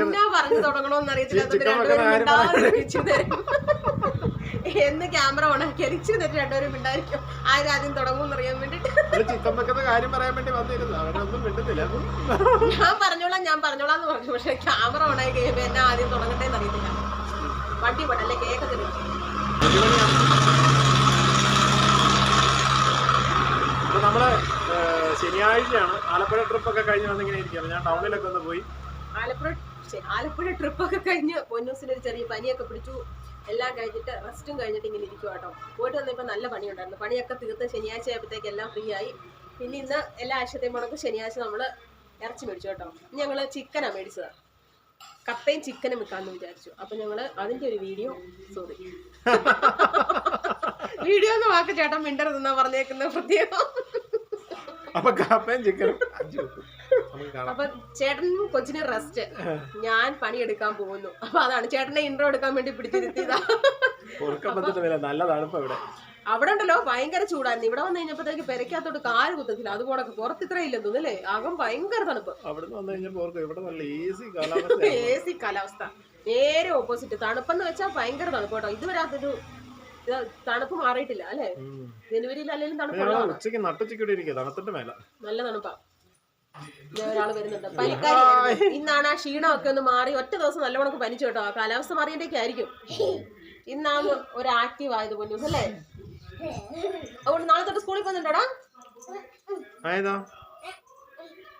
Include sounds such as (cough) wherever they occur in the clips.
എന്നാ പറഞ്ഞു തുടങ്ങണോന്ന് അറിയത്തില്ല. അതുകൊണ്ട് രണ്ടുപേരും എന്ന് ക്യാമറ ഓണാക്കിയാൽ ഇച്ചിരി നേരം രണ്ടുപേരും മിണ്ടായിരിക്കും. ആരാദ്യം തുടങ്ങും അറിയാൻ വേണ്ടിട്ട്. ചിക്കൻ കാര്യം പറയാൻ വേണ്ടി വന്നിരുന്നു. അവരൊന്നും മിണ്ടുന്നില്ല ഞാൻ പറഞ്ഞോളാം ഞാൻ പറഞ്ഞോളാം എന്ന് പറഞ്ഞു. പക്ഷെ ക്യാമറ ഓണായി കഴിയുമ്പോ എന്നെ ആദ്യം തുടങ്ങട്ടെ എന്ന് അറിയത്തില്ല. വണ്ടി പോട്ടല്ലേ കേക്കത്തില്ല. നമ്മൾ ശനിയാഴ്ചയാണ്. ആലപ്പുഴ ട്രിപ്പ് ഒക്കെ കഴിഞ്ഞ് വന്നിങ്ങനെ ഇരിക്കുകയാണ്. ഞാൻ ടൗണിലൊക്കെ ഒന്ന് പോയി. ആലപ്പുഴ ആലപ്പുഴ ട്രിപ്പൊക്കെ കഴിഞ്ഞ് പൊന്നൂസിന് ഒരു ചെറിയ പനിയൊക്കെ പിടിച്ചു. എല്ലാം കഴിഞ്ഞിട്ട് റെസ്റ്റും കഴിഞ്ഞിട്ട് ഇങ്ങനെ ഇരിക്കും കേട്ടോ പോയിട്ട് വന്നപ്പോൾ നല്ല പണിയുണ്ടായിരുന്നു. പണിയൊക്കെ തീർത്ത് ശനിയാഴ്ച ആയപ്പോഴത്തേക്ക് എല്ലാം ഫ്രീ ആയി. പിന്നെ ഇന്ന് എല്ലാ ആഴ്ചത്തെയും മുടക്കും ശനിയാഴ്ച നമ്മൾ ഇറച്ചി മേടിച്ചു കേട്ടോ. ഞങ്ങൾ ചിക്കനാണ് മേടിച്ചത്. കപ്പയും ചിക്കനും വെക്കാമെന്ന് വിചാരിച്ചു. അപ്പൊ ഞങ്ങൾ അതിന്റെ ഒരു വീഡിയോ സോറി വീഡിയോ എന്ന് വാക്ക് ചേട്ടൻ മിണ്ടരുതെന്നാ പറഞ്ഞേക്കുന്ന പ്രത്യേകം. അപ്പൊ കപ്പയും ചിക്കനും അപ്പൊ ചേട്ടനും കൊച്ചിന് റെസ്റ്റ് ഞാൻ പണിയെടുക്കാൻ പോകുന്നു. അപ്പൊ അതാണ് ചേട്ടനെ ഇൻട്രോ എടുക്കാൻ വേണ്ടി പിടിച്ചിരുത്തിയതാ. നല്ല തണുപ്പ് ഇവിടെ. അവിടെ ഉണ്ടല്ലോ ഭയങ്കര ചൂടായിരുന്നു. ഇവിടെ വന്നു കഴിഞ്ഞപ്പോഴത്തേക്ക് പെരക്കകത്തോട്ട് കാൽ കുത്തത്തില്ല. അതുപോലെ പുറത്ത് ഇത്ര ഇല്ലെന്ന് തോന്നുന്നല്ലേ അകം ഭയങ്കര തണുപ്പ്. എ സി കാലാവസ്ഥ. നേരെ ഓപ്പോസിറ്റ് തണുപ്പെന്ന് വെച്ചാൽ ഭയങ്കര തണുപ്പ് കേട്ടോ. ഇതുവരെ അതൊരു തണുപ്പ് മാറിയിട്ടില്ല അല്ലേ? ജനുവരിയിൽ അല്ലെങ്കിലും തണുപ്പ് നല്ല തണുപ്പാ. ഒരാൾ വരുന്നുണ്ട് പനിക്കാരി. ഇന്നാണ് ആ ക്ഷീണമൊക്കെ ഒന്ന് മാറി ഒറ്റ ദിവസം നല്ലവണ്ണം പനിച്ചു കേട്ടോ ആ കാലാവസ്ഥ മാറിയതിന്റെ ആയിരിക്കും ഇന്നാണ് ഒരു ആക്റ്റീവ് ആയത് പൊന്നൂസ് അല്ലേ അതുകൊണ്ട് നാളെ തൊട്ട് സ്കൂളിൽ പോകുന്നുണ്ടോടാ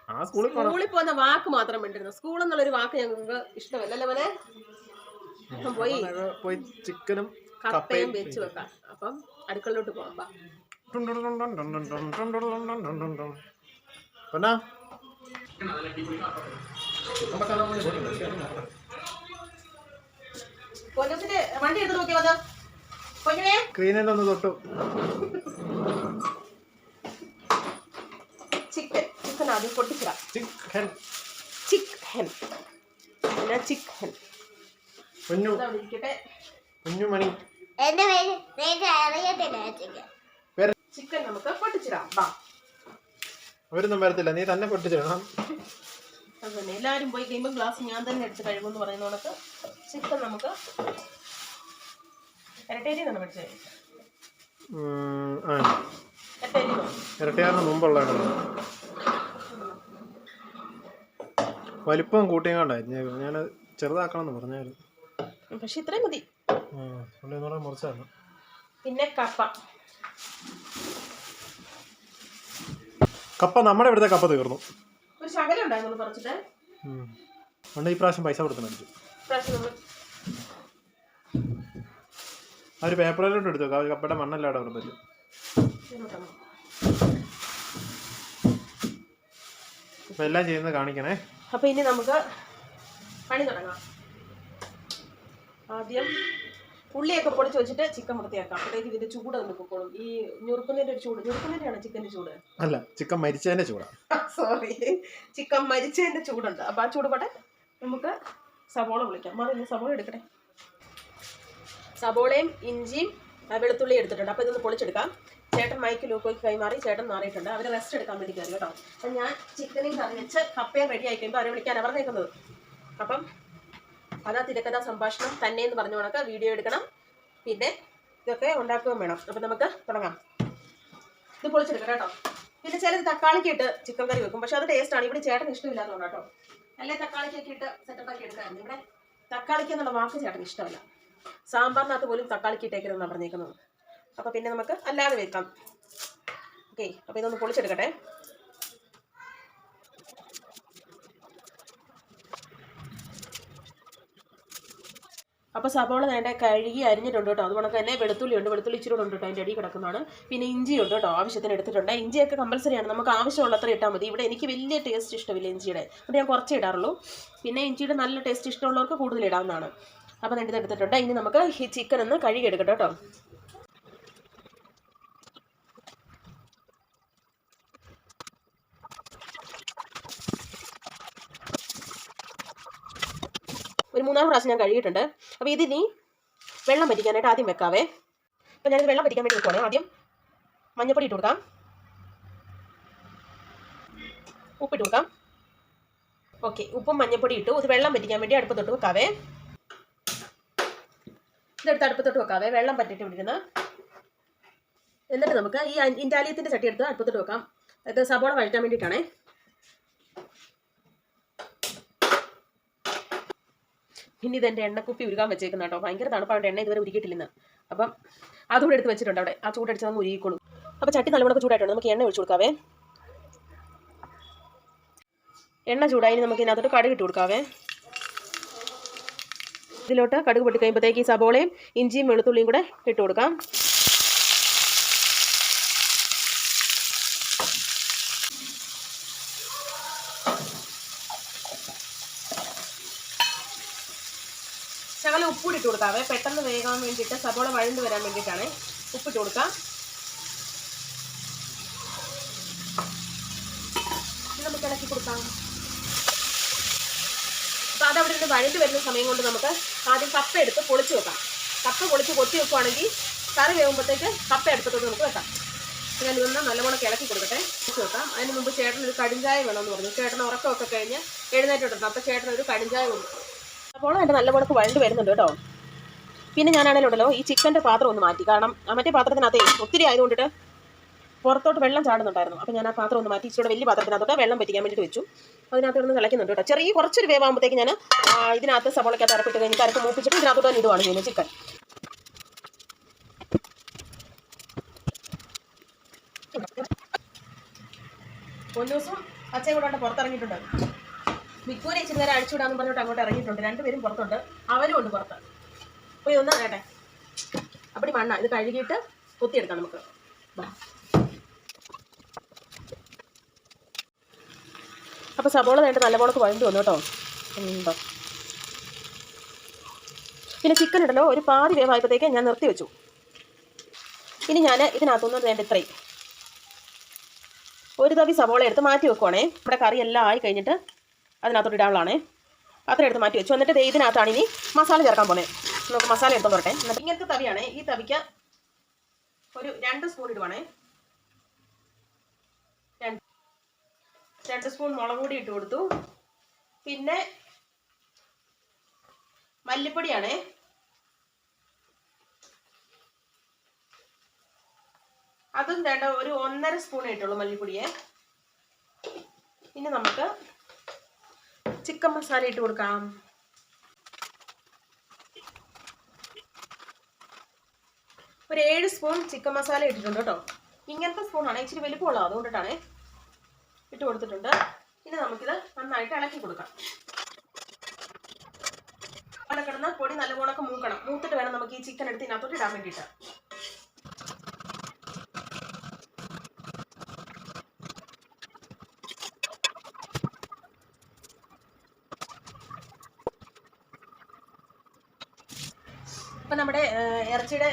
ആ സ്കൂളിൽ പോകുന്ന വാക്ക് മാത്രം വേണ്ടിരുന്നു സ്കൂൾ എന്നുള്ളൊരു വാക്ക് ഞങ്ങൾക്ക് ഇഷ്ടമല്ല അല്ലേ മോനെ അപ്പം പോയി പോയി ചിക്കനും കപ്പയും വെച്ച് വെക്കാം അപ്പം അടുക്കളയിലോട്ട് പോകാം. പിന്നെ വണ്ടി എടുത്ത് നോക്കിയോ പൊന്നുവേ സ്ക്രീനിൽ ഒന്ന് തൊട്ടു. ചിക്കൻ ചിക്കൻ ആദ്യം പൊട്ടിച്ചിടാം. ചിക്കൻ. ചിക്കൻ. പിന്നെ ചിക്കൻ. കുഞ്ഞു. കുഞ്ഞു മണി എന്റെ പേര് നേരത്തെ അറിയത്തില്ല ചിക്കൻ വേറെ ചിക്കൻ നമുക്ക് പൊട്ടിച്ചിടാം. വാ അവരൊന്നും വരത്തില്ല. നീ തന്നെ പൊട്ടിച്ചിടണം. അത് എല്ലാവരും പോയി കഴിയുമ്പോൾ ഗ്ലാസ് ഞാൻ തന്നെ എടുത്ത് കഴുകുമെന്ന് പറയുന്ന കണക്ക് ചിക്കൻ നമുക്ക് പഠിച്ചത് ഇരട്ടിയാറിന് മുമ്പുള്ള വലിപ്പം കൂട്ടിയങ്ങാണ്ടായിരുന്നു ഞാൻ ചെറുതാക്കണം എന്ന് പറഞ്ഞായിരുന്നു. പക്ഷെ ഇത്രയും മതി. മുറിച്ചായിരുന്നു പിന്നെ കപ്പ. കപ്പ നമ്മുടെ ഇവിടുത്തെ കപ്പ തീർന്നു. ഒരു ശകലം ഉണ്ടായിരുന്നു പറിച്ചിട്ട് അതുകൊണ്ട് ഈ പ്രാവശ്യം പൈസ കൊടുക്കണം ആ ഒരു പേപ്പറിലോട്ട് എടുത്തു. നോക്കാം കപ്പയുടെ മണ്ണല്ല അവിടെ പറ്റും അപ്പൊ എല്ലാം ചെയ്യുന്നത് കാണിക്കണേ. അപ്പൊ ഇനി നമുക്ക് പണി തുടങ്ങാം. ആദ്യം ഉള്ളിയൊക്കെ പൊടിച്ച് വെച്ചിട്ട് ചിക്കൻ വൃത്തിയാക്കാം. അപ്പോഴത്തേക്ക് ഇതിന്റെ ചൂട് ഒന്ന് പൊക്കോളും. ഈ ഞുറുക്കുന്നതിന്റെ ഒരു ചൂട് ഞുറുക്കുന്നതിന്റെയാണ് ചിക്കന്റെ ചൂട്? അല്ല ചിക്കൻ മരിച്ചതിന്റെ ചൂടാ. (laughs) സോറി ചിക്കൻ മരിച്ചതിന്റെ ചൂടുണ്ട്. അപ്പൊ ആ ചൂട് പോട്ടെ നമുക്ക് സവോള വിളിക്കാം മാറി സവോള എടുക്കട്ടെ. സവോളയും ഇഞ്ചിയും വെളുത്തുള്ളി എടുത്തിട്ടുണ്ട്. അപ്പൊ ഇതൊന്ന് പൊളിച്ചെടുക്കാം. ചേട്ടൻ മൈക്ക് ലൂക്കോയ്ക്ക് കൈമാറി ചേട്ടൻ മാറിയിട്ടുണ്ട്. അവർ റെസ്റ്റ് എടുക്കാൻ വേണ്ടി കയറി കേട്ടോ. അപ്പം ഞാൻ ചിക്കനും കറി വെച്ച് കപ്പയും റെഡി ആയി കഴിയുമ്പോൾ അവരെ വിളിക്കാൻ പറഞ്ഞേക്കുന്നത് അപ്പം അതാ തിരക്കഥാ സംഭാഷണം തന്നെ എന്ന് പറഞ്ഞു കണക്ക് വീഡിയോ എടുക്കണം. പിന്നെ ഇതൊക്കെ ഉണ്ടാക്കുകയും വേണം. അപ്പം നമുക്ക് തുടങ്ങാം. ഇത് പൊളിച്ചെടുക്കാം കേട്ടോ. പിന്നെ ചിലത് തക്കാളിക്ക് ഇട്ട് ചിക്കൻ കറി വെക്കും. പക്ഷെ അത് ടേസ്റ്റ് ആണ്. ഇവിടെ ചേട്ടന് ഇഷ്ടമില്ലാത്തതുകൊണ്ട് കേട്ടോ. അല്ലേ തക്കാളിക്കൊക്കെ ഇട്ട് സെറ്റപ്പാക്കി എടുക്കാമായിരുന്നു ഇവിടെ തക്കാളിക്ക് എന്നുള്ള വാക്ക് ചേട്ടന് ഇഷ്ടമല്ല. സാമ്പാറിനകത്ത് പോലും തക്കാളിക്ക് ഇട്ടേക്കരുതെന്നാണ് പറഞ്ഞേക്കുന്നത്. അപ്പോൾ പിന്നെ നമുക്ക് അല്ലാതെ വെക്കാം. ഓക്കെ അപ്പോൾ ഇതൊന്ന് പൊളിച്ചെടുക്കട്ടെ. അപ്പോൾ സബോള നേരെ കഴുകി അരിഞ്ഞിട്ടുണ്ട് കേട്ടോ. അതുകൊണ്ട് തന്നെ വെളുത്തുള്ളി ഉണ്ട്. വെളുത്തുള്ളി ഇച്ചിരി ഉണ്ട് കേട്ടോ. അതിന്റെ അടി കിടക്കുന്നതാണ്. പിന്നെ ഇഞ്ചി ഉണ്ട് കേട്ടോ. ആവശ്യത്തിന് എടുത്തിട്ടുണ്ട്. ഇഞ്ചിയൊക്കെ കമ്പൽസറിയാണ് നമുക്ക് ആവശ്യമുള്ളത്ര ഇട്ടാൽ മതി. ഇവിടെ എനിക്ക് വലിയ ടേസ്റ്റ് ഇഷ്ടമില്ല ഇഞ്ചിയുടെ. അപ്പോൾ ഞാൻ കുറച്ച് ഇടാറുള്ളൂ. പിന്നെ ഇഞ്ചിയുടെ നല്ല ടേസ്റ്റ് ഇഷ്ടമുള്ളവർക്ക് കൂടുതൽ ഇടാവുന്നതാണ്. അപ്പോൾ ഇത് എടുത്തിട്ടുണ്ട്. ഇനി നമുക്ക് ചിക്കൻ ഒന്ന് കഴുകി എടുക്കട്ടോ കേട്ടോ. ഒരു മൂന്നാൽ പ്രാവശ്യം ഞാൻ കഴുകിയിട്ടുണ്ട്. അപ്പോൾ ഇതിനി വെള്ളം പറ്റിക്കാനായിട്ട് ആദ്യം വെക്കാവേ. അപ്പോൾ ഞാനിത് വെള്ളം പറ്റിക്കാൻ വേണ്ടി വെക്കുവാണേ ആദ്യം മഞ്ഞപ്പൊടി ഇട്ട് കൊടുക്കാം. ഉപ്പിട്ട് കൊടുക്കാം. ഓക്കെ ഉപ്പും മഞ്ഞപ്പൊടി ഇട്ടു. ഇത് വെള്ളം പറ്റിക്കാൻ വേണ്ടി അടുപ്പത്തോട്ട് വെക്കാവേ. ഇതെടുത്ത് അടുപ്പത്തോട്ട് വെക്കാവേ. വെള്ളം പറ്റിട്ട് വിടുന്ന എന്നിട്ട് നമുക്ക് ഈ ഇന്റാലിയത്തിന്റെ ചട്ടി എടുത്ത് അടുപ്പത്തോട്ട് വെക്കാം. അത് സബോള വഴറ്റാൻ വേണ്ടിയിട്ടാണേ. ഇനി ഇതെന്റെ എണ്ണക്കുപ്പി ഉരുകാൻ വെച്ചേക്കുന്ന കേട്ടോ. ഭയങ്കര തണുപ്പാണ് എണ്ണ ഇതുവരെ ഉരുക്കിയിട്ടില്ലെന്ന്. അപ്പം അതുകൂടെ എടുത്ത് വെച്ചിട്ടുണ്ട് അവിടെ. ആ ചൂടടിച്ച് നമുക്ക് ഉരുകിക്കോളും അപ്പോൾ ചട്ടി നല്ലവണ്ണം ചൂടായിട്ടുണ്ട്. നമുക്ക് എണ്ണ ഒഴിച്ചു കൊടുക്കാവേ. എണ്ണ ചൂടായി നമുക്ക് ഇതിനകത്തോട്ട് കടുക് ഇട്ട് കൊടുക്കാവേ. ഇതിലോട്ട് കടുക് പൊട്ടി കഴിയുമ്പോഴത്തേക്ക് ഈ സബോളയും ഇഞ്ചിയും വെളുത്തുള്ളിയും കൂടെ ഇട്ട് കൊടുക്കാം. ശകലം ഉപ്പൂടി ഇട്ട് കൊടുക്കാവേ. പെട്ടെന്ന് വേകാൻ വേണ്ടിയിട്ട് സബോള വഴണ്ട് വരാൻ വേണ്ടിയിട്ടാണ് ഉപ്പിട്ട് കൊടുക്കാം. നമുക്ക് ഇളക്കി കൊടുക്കാം. അപ്പോൾ അതവിടെ നിന്ന് വഴണ്ട് വരുന്ന സമയം കൊണ്ട് നമുക്ക് ആദ്യം കപ്പ എടുത്ത് പൊളിച്ച് വെക്കാം. കപ്പ പൊളിച്ച് കൊത്തി വെക്കുവാണെങ്കിൽ കറി വേകുമ്പോഴത്തേക്ക് കപ്പ എടുത്തിട്ട് നമുക്ക് വെക്കാം. ഞാൻ ഇതൊന്ന് നല്ലവണ്ണം ഇളക്കി കൊടുക്കട്ടെ. വെച്ച് വെക്കാം. അതിന് മുമ്പ് ചേട്ടൻ ഒരു കടിഞ്ചായ വേണമെന്ന് പറഞ്ഞു. ചേട്ടൻ ഉറക്കമൊക്കെ കഴിഞ്ഞ് എഴുന്നേറ്റിട്ടുണ്ട്. അപ്പോൾ ചേട്ടൻ ഒരു കടിഞ്ചായ കൊടുക്കും അപ്പോൾ എന്റെ നല്ലവണ്ണം വഴണ്ട് വരുന്നുണ്ട് കേട്ടോ. പിന്നെ ഞാനാണേലും ഉണ്ടല്ലോ ഈ ചിക്കന്റെ പാത്രം ഒന്ന് മാറ്റി. കാരണം മറ്റേ പാത്രത്തിനകത്തേ ഒത്തിരി ആയതുകൊണ്ടിട്ട് പുറത്തോട്ട് വെള്ളം ചാടുന്നുണ്ടായിരുന്നു. അപ്പോൾ ഞാൻ ആ പാത്രം ഒന്ന് മാറ്റി ഇച്ചിരി വലിയ പാത്രത്തിനകത്തോട്ട് വെള്ളം പറ്റിക്കാൻ വേണ്ടിയിട്ട് വെച്ചു. അതിനകത്ത് കിടന്ന് തിളയ്ക്കുന്നുണ്ട് കേട്ടോ. ചെറിയ കുറച്ചൊരു വേവാകുമ്പോഴത്തേക്ക് ഞാൻ ഇതിനകത്ത് സവോളയ്ക്കകത്ത് അരപ്പിട്ട് കഴിഞ്ഞ് അരപ്പ് മൂപ്പിച്ചിട്ട് ഇതിനകത്തോട്ട് തന്നെ ഇടുവാണ് ചെയ്യുന്നത് ചിക്കൻ. ഒരു ദിവസം അച്ഛൻ കൂടെ പുറത്തിറങ്ങിയിട്ടുണ്ട്. മിക്കൂരെ ഇച്ചിരി നേരം അഴിച്ചുവിടാന്ന് പറഞ്ഞിട്ട് അങ്ങോട്ട് ഇറങ്ങിയിട്ടുണ്ട്. രണ്ടുപേരും പുറത്തുണ്ട്. അവരും ഉണ്ട് പുറത്ത്. അപ്പോൾ ഇതൊന്ന് കേട്ടെ അപ്പടി മണ്ണ ഇത് കഴുകിയിട്ട് കൊത്തിയെടുക്കാം നമുക്ക്. അപ്പൊ സബോള വേണ്ട നല്ലപോലെ വഴണ്ടി വന്നു കേട്ടോ. എന്താ പിന്നെ ചിക്കൻ ഉണ്ടല്ലോ ഒരു പാതി വേവായപ്പോഴത്തേക്ക് ഞാൻ നിർത്തി വെച്ചു. ഇനി ഞാൻ ഇതിനകത്തുനിന്ന് വേണ്ട ഇത്രയും. ഒരു തവി സബോള എടുത്ത് മാറ്റി വെക്കുവാണേ. നമ്മുടെ കറി എല്ലാം ആയി കഴിഞ്ഞിട്ട് അതിനകത്തോട്ട് ഇടാനുള്ളതാണേ. അത്ര എടുത്ത് മാറ്റി വെച്ചു. എന്നിട്ട് ഇതിനകത്താണ് ഇനി മസാല ചേർക്കാൻ പോണേ. നമുക്ക് മസാല എടുത്തു വരട്ടെ. ഇങ്ങനത്തെ തവിയാണ്. ഈ തവിക്ക് ഒരു രണ്ട് സ്പൂൺ ഇടുവാണേ. രണ്ട് സ്പൂൺ മുളക് പൊടി ഇട്ട് കൊടുത്തു. പിന്നെ മല്ലിപ്പൊടിയാണേ. അതും വേണ്ട ഒരു ഒന്നര സ്പൂൺ ഇട്ടുള്ളൂ മല്ലിപ്പൊടിയെ. ഇനി നമുക്ക് ചിക്കൻ മസാല ഇട്ട് കൊടുക്കാം. ഒരു ഏഴ് സ്പൂൺ ചിക്കൻ മസാല ഇട്ടിട്ടുണ്ട് കേട്ടോ. ഇങ്ങനത്തെ സ്പൂണാണ് ഇച്ചിരി വലിപ്പമുള്ളത്. അതുകൊണ്ടിട്ടാണ് ഇട്ട് കൊടുത്തിട്ടുണ്ട്. ഇനി നമുക്കിത് നന്നായിട്ട് ഇളക്കി കൊടുക്കാം. അവിടെ കിടന്ന് പൊടി നല്ലപോണൊക്കെ മൂക്കണം. മൂത്തിട്ട് വേണം നമുക്ക് ഈ ചിക്കൻ എടുത്ത് ഇതിനകത്തോട്ട് ഇടാൻ വേണ്ടിയിട്ട് ഇപ്പം നമ്മുടെ ഏഹ്, ഇറച്ചിയുടെ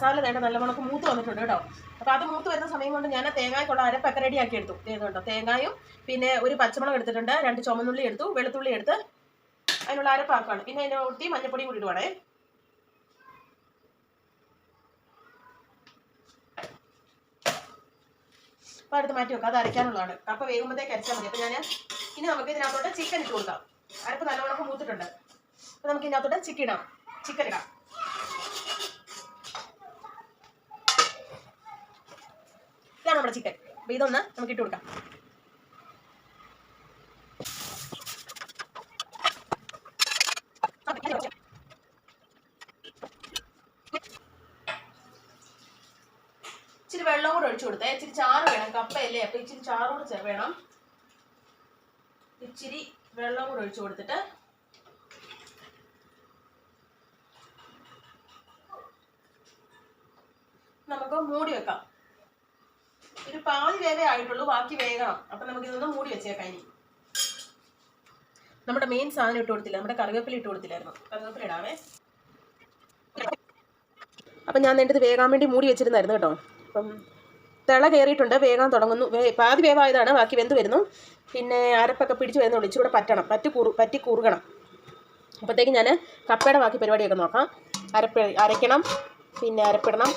മസാല വേണ്ട നല്ലവണ്ണം മൂത്ത് വന്നിട്ടുണ്ട് കേട്ടോ. അപ്പോൾ അത് മൂത്ത് വരുന്ന സമയം കൊണ്ട് ഞാൻ തേങ്ങായ്ക്കുള്ള അരപ്പൊക്കെ ആക്കി എടുത്തു. കേട്ടോ തേങ്ങായും പിന്നെ ഒരു പച്ചമുളക് എടുത്തിട്ടുണ്ട് രണ്ട് ചുമന്നുള്ളി എടുത്തു വെളുത്തുള്ളി എടുത്ത് അതിനുള്ള അരപ്പാക്കാണ്. പിന്നെ അതിനെ ഒട്ടി മഞ്ഞപ്പൊടിയും കൂടി ഇടുവാണേ. അപ്പോൾ അടുത്ത് മാറ്റി വെക്കാം അത് അരയ്ക്കാനുള്ളതാണ്. കപ്പ വേകുമ്പോഴത്തേക്ക് അരച്ചാൽ മതി. അപ്പോൾ ഞാൻ ഇനി നമുക്ക് ഇതിനകത്തോട്ട് ചിക്കൻ ഇട്ട് കൊടുക്കാം. അരപ്പ് നല്ലവണ്ണം മൂത്തിട്ടുണ്ട്. അപ്പോൾ നമുക്ക് ഇതിനകത്തോട്ട് ചിക്കൻ ഇടാം. ചിക്കൻ ഇടാം. നമ്മുടെ ചിക്കൻ. അപ്പോൾ ഇതൊന്ന് നമുക്ക് ഇട്ട് കൊടുക്കാം. ഇച്ചിരി വെള്ളം കൂടെ ഒഴിച്ചു കൊടുത്തേ. ഇച്ചിരി ചാറ് വേണം. കപ്പയല്ലേ? അപ്പോൾ ഇച്ചിരി ചാറ് കൂടെ വേണം. ഇച്ചിരി വെള്ളം കൂടെ ഒഴിച്ചു കൊടുത്തിട്ട്. നമുക്ക് മൂടി വെക്കാം. പാതി ആയിട്ടുള്ളൂ ബാക്കി വേഗണം അപ്പം നമുക്ക് ഇതൊന്ന് മൂടി വെച്ചേക്കാം ഇനി. നമ്മുടെ മെയിൻ സാധനം ഇട്ട് കൊടുത്തില്ല നമ്മുടെ കറിവേപ്പില ഇട്ട് കൊടുത്തില്ലായിരുന്നു. കറിവേപ്പില ഇടാവേ. അപ്പം ഞാൻ എന്റെ ഇത് വേണ്ടി മൂടി വെച്ചിരുന്നായിരുന്നു കേട്ടോ. അപ്പം തിള കയറിയിട്ടുണ്ട് വേഗം തുടങ്ങുന്നു. പാതി വേവായതാണ് ബാക്കി വെന്ത് വരുന്നു. പിന്നെ അരപ്പൊക്കെ പിടിച്ച് വരുന്നുള്ളൂ ഇച്ചിരി പറ്റണം. പറ്റി കുറു പറ്റി കുറുകണം. അപ്പോഴത്തേക്ക് ഞാൻ കപ്പയുടെ ബാക്കി പരിപാടിയൊക്കെ നോക്കാം. അരപ്പ അരയ്ക്കണം പിന്നെ അരപ്പിടണം.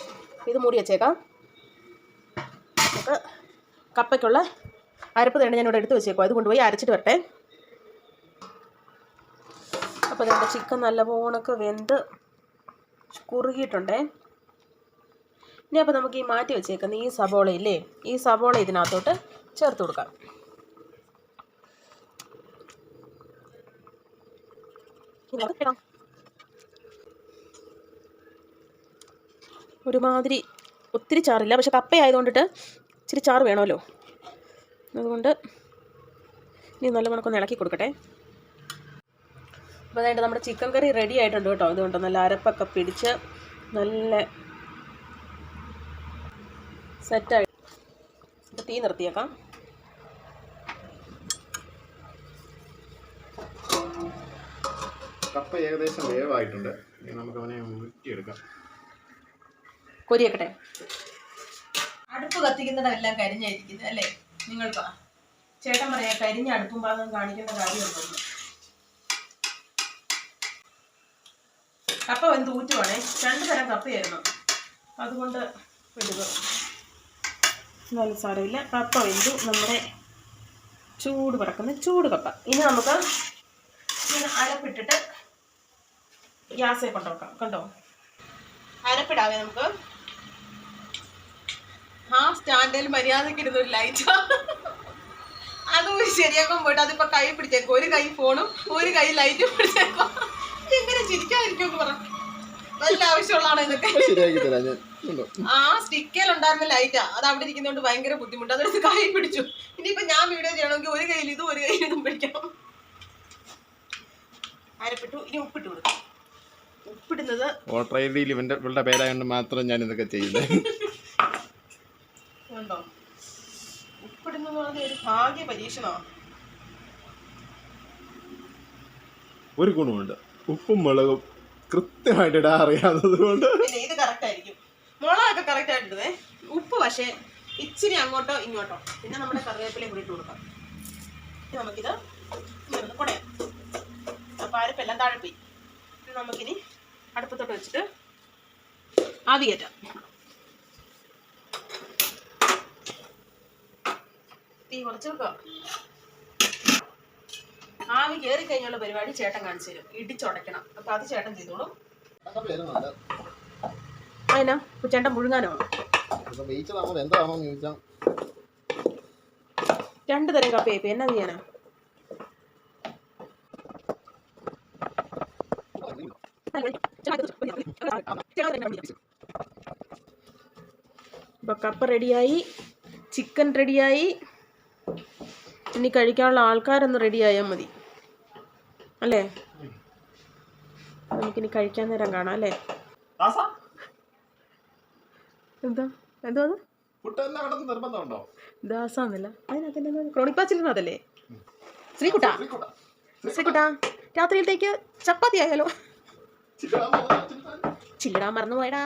ഇത് മൂടി വെച്ചേക്കാം. നമുക്ക് കപ്പയ്ക്കുള്ള അരപ്പ് തന്നെ ഞാനിവിടെ എടുത്ത് വെച്ചേക്കും അത് കൊണ്ടുപോയി അരച്ചിട്ട് വരട്ടെ. അപ്പോൾ നമ്മുടെ ചിക്കൻ നല്ലപോണക്ക് വെന്ത് കുറുകിയിട്ടുണ്ടേ. ഇനി അപ്പോൾ നമുക്ക് ഈ മാറ്റി വെച്ചേക്കുന്ന ഈ സബോള ഇല്ലേ ഈ സബോള ഇതിനകത്തോട്ട് ചേർത്ത് കൊടുക്കാം. ഒരുമാതിരി ഒത്തിരി ചാറില്ല പക്ഷെ കപ്പ ആയതുകൊണ്ടിട്ട് ഇച്ചിരി ചാറ് വേണമല്ലോ. അതുകൊണ്ട് ഇനി നല്ല കണക്കൊന്ന് ഇളക്കി കൊടുക്കട്ടെ. അപ്പോൾ അതായത് നമ്മുടെ ചിക്കൻ കറി റെഡി ആയിട്ടുണ്ട് കേട്ടോ. ഇതുകൊണ്ട് നല്ല അരപ്പൊക്കെ പിടിച്ച് നല്ല സെറ്റായി തീ നിർത്തിയേക്കാം. കപ്പ ഏകദേശം വേവായിട്ടുണ്ട്. നമുക്ക് അവനെ ഊറ്റിയെടുക്കാം. കൊരിയക്കട്ടെ. അടുപ്പ് കത്തിക്കുന്നിടമെല്ലാം കരിഞ്ഞായിരിക്കുന്നത് അല്ലേ? നിങ്ങൾക്ക് ചേട്ടൻ പറയാം കരിഞ്ഞ അടുപ്പും പാകം കാണിക്കേണ്ട കാര്യമൊന്നും കപ്പ വെന്ത് ഊറ്റുവാണേ. രണ്ടു തരം കപ്പയായിരുന്നു. അതുകൊണ്ട് വിടുക. എന്നാലും സാരമില്ല. കപ്പ വെന്തു. നമ്മുടെ ചൂട് പറക്കുന്ന ചൂട് കപ്പ. ഇനി നമുക്ക് ഇങ്ങനെ അരപ്പിട്ടിട്ട് ഗ്യാസേ കൊണ്ടുവെക്കാം. കണ്ടോ? അരപ്പിടാവേ നമുക്ക് ആ സ്റ്റാൻഡിൽ മര്യാദയ്ക്ക് ഇരുന്ന ഒരു ലൈറ്റ് അത് ശരിയാക്കാൻ പോയിട്ട് അതിപ്പോ കൈ പിടിച്ചേക്കും. ഒരു കൈ ഫോണും ഒരു കൈ ലൈറ്റും പിടിച്ചേക്കും. എങ്ങനെ ചിരിക്കാതിരിക്കും പറ. നല്ല ആവശ്യമുള്ളതാണോ ഇതൊക്കെ. ആ സ്റ്റിക്കയിൽ ഉണ്ടായിരുന്ന ലൈറ്റാ അത് അവിടെ ഇരിക്കുന്നതുകൊണ്ട് ഭയങ്കര ബുദ്ധിമുട്ട്. അതെടുത്ത് കൈ പിടിച്ചു. ഇനിയിപ്പോ ഞാൻ വീഡിയോ ചെയ്യണമെങ്കിൽ ഒരു കയ്യിൽ ഇതും ഒരു കയ്യിൽ ഇതും പിടിക്കണം. അരപ്പിട്ടു. ഇനി ഉപ്പിട്ട് കൊടുക്കും. ഉപ്പിടുന്നത് വോട്ടർ ഐ ഡിയിൽ ഇവന്റെ ഇവളുടെ പേരായതുകൊണ്ട് മാത്രം ഞാൻ ഇതൊക്കെ ചെയ്യുന്നത് ഉണ്ടോ? ഉപ്പിടുന്നത് പറഞ്ഞ ഒരു ഭാഗ്യ പരീക്ഷണമാണ് ഒരു ഗുണമുണ്ട്. ഉപ്പും മുളകും കൃത്യമായിട്ട് ഇടാൻ അറിയാവുന്നത് കൊണ്ട്. ഇത് കറക്റ്റ് ആയിരിക്കും. മുളകൊക്കെ കറക്റ്റ് ആയിട്ടുണ്ട് ഉപ്പ് പക്ഷേ ഇച്ചിരി അങ്ങോട്ടോ ഇങ്ങോട്ടോ. പിന്നെ നമ്മുടെ കറിവേപ്പിലയും കൂടി ഇട്ട് കൊടുക്കാം. നമുക്കിത് കുടയാം അപ്പോൾ അരപ്പെല്ലാം താഴെ പോയി. നമുക്കിനി അടുപ്പത്തോട്ട് വെച്ചിട്ട് ആവി കയറ്റാം തീ കുറച്ച് വെക്കുക ആവി കയറി കഴിഞ്ഞുള്ള പരിപാടി ചേട്ടൻ കാണിച്ചു തരും. ഇടിച്ചുടയ്ക്കണം. അപ്പൊ അത് ചേട്ടൻ ചെയ്തോളും. അതിനാ ചേട്ടൻ മുഴുങ്ങാനോ? രണ്ട് തരം കപ്പ ഇപ്പം എന്നാ ചെയ്യാനാ? ഇപ്പൊ കപ്പ റെഡിയായി ചിക്കൻ റെഡിയായി ഇനി കഴിക്കാനുള്ള ആൾക്കാരൊന്ന് റെഡിയായാൽ മതി. അല്ലേ? നമുക്കിനി കഴിക്കാൻ നേരം കാണാം അല്ലേ? എന്താ? എന്തോ ദാസാന്നല്ല അതിനകത്ത് ക്രോണിപ്പാച്ചിലിനകത്തല്ലേ ശ്രീകുട്ട? ശ്രീകുട്ട. ശ്രീകുട്ട രാത്രിയിലത്തേക്ക് ചപ്പാത്തി ആയാലോ ചില്ലടാ മറന്നു പോയടാ.